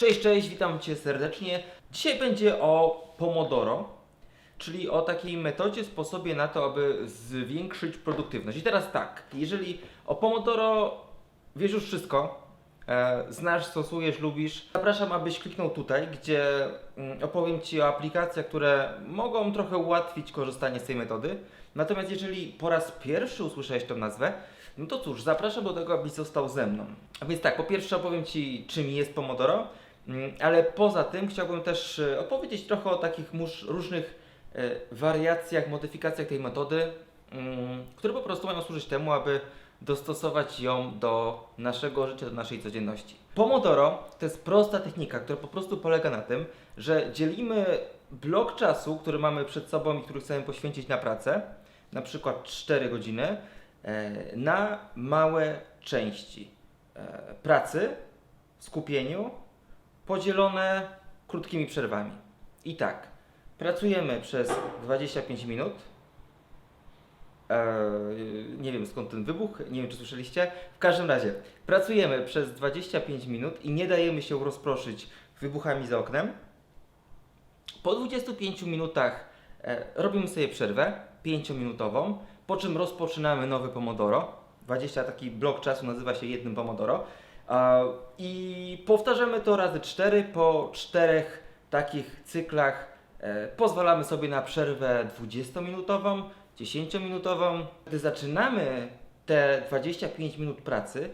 Cześć, cześć, witam Cię serdecznie. Dzisiaj będzie o Pomodoro, czyli o takiej metodzie, sposobie na to, aby zwiększyć produktywność. I teraz tak, jeżeli o Pomodoro wiesz już wszystko, e, znasz, stosujesz, lubisz, zapraszam, abyś kliknął tutaj, gdzie mm, opowiem Ci o aplikacjach, które mogą trochę ułatwić korzystanie z tej metody. Natomiast jeżeli po raz pierwszy usłyszałeś tę nazwę, no to cóż, zapraszam do tego, abyś został ze mną. A więc tak, po pierwsze opowiem Ci, czym jest Pomodoro, ale poza tym chciałbym też e, opowiedzieć trochę o takich różnych e, wariacjach, modyfikacjach tej metody, mm, które po prostu mają służyć temu, aby dostosować ją do naszego życia, do naszej codzienności. Pomodoro to jest prosta technika, która po prostu polega na tym, że dzielimy blok czasu, który mamy przed sobą i który chcemy poświęcić na pracę, na przykład 4 godziny, e, na małe części pracy, skupieniu, podzielone krótkimi przerwami. I tak, pracujemy przez 25 minut. Eee, nie wiem skąd ten wybuch, nie wiem czy słyszeliście. W każdym razie, pracujemy przez 25 minut i nie dajemy się rozproszyć wybuchami za oknem. Po 25 minutach e, robimy sobie przerwę 5-minutową, po czym rozpoczynamy nowy Pomodoro. 20 taki blok czasu nazywa się jednym Pomodoro. I powtarzamy to razy 4 po czterech takich cyklach. E, pozwalamy sobie na przerwę 20-minutową, 10-minutową. Gdy zaczynamy te 25 minut pracy,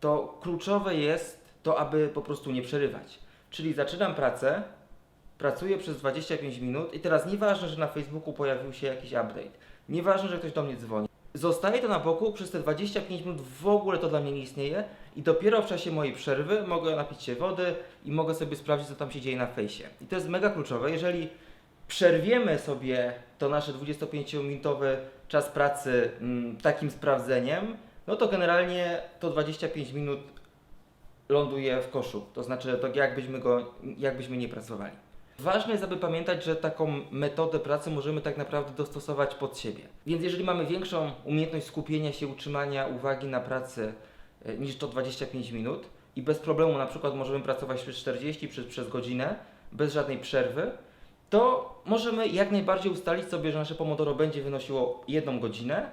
to kluczowe jest to, aby po prostu nie przerywać. Czyli zaczynam pracę, pracuję przez 25 minut i teraz nieważne, że na Facebooku pojawił się jakiś update, nieważne, że ktoś do mnie dzwoni. Zostaje to na boku, przez te 25 minut w ogóle to dla mnie nie istnieje i dopiero w czasie mojej przerwy mogę napić się wody i mogę sobie sprawdzić, co tam się dzieje na fejsie. I to jest mega kluczowe, jeżeli przerwiemy sobie to nasze 25-minutowy czas pracy mm, takim sprawdzeniem, no to generalnie to 25 minut ląduje w koszu. To znaczy, to jakbyśmy go, jakbyśmy nie pracowali. Ważne jest, aby pamiętać, że taką metodę pracy możemy tak naprawdę dostosować pod siebie. Więc jeżeli mamy większą umiejętność skupienia się, utrzymania uwagi na pracy e, niż to 25 minut i bez problemu na przykład możemy pracować przez 40 przez, przez godzinę bez żadnej przerwy, to możemy jak najbardziej ustalić sobie, że nasze Pomodoro będzie wynosiło jedną godzinę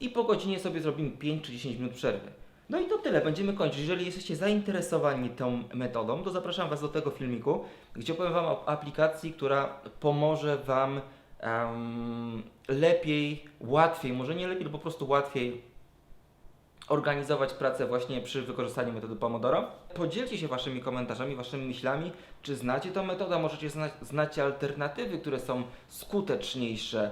i po godzinie sobie zrobimy 5 czy 10 minut przerwy. No i to tyle, będziemy kończyć. Jeżeli jesteście zainteresowani tą metodą, to zapraszam Was do tego filmiku, gdzie opowiem Wam o aplikacji, która pomoże Wam em, lepiej, łatwiej, może nie lepiej, po prostu łatwiej organizować pracę właśnie przy wykorzystaniu metody Pomodoro. Podzielcie się Waszymi komentarzami, Waszymi myślami, czy znacie tę metodę, możecie znać, alternatywy, które są skuteczniejsze,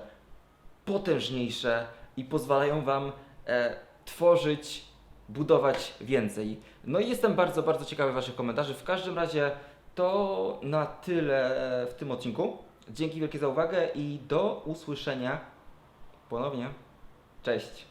potężniejsze i pozwalają Wam e, tworzyć, budować więcej. No i jestem bardzo, bardzo ciekawy Waszych komentarzy. W każdym razie to na tyle w tym odcinku. Dzięki wielkie za uwagę i do usłyszenia ponownie. Cześć!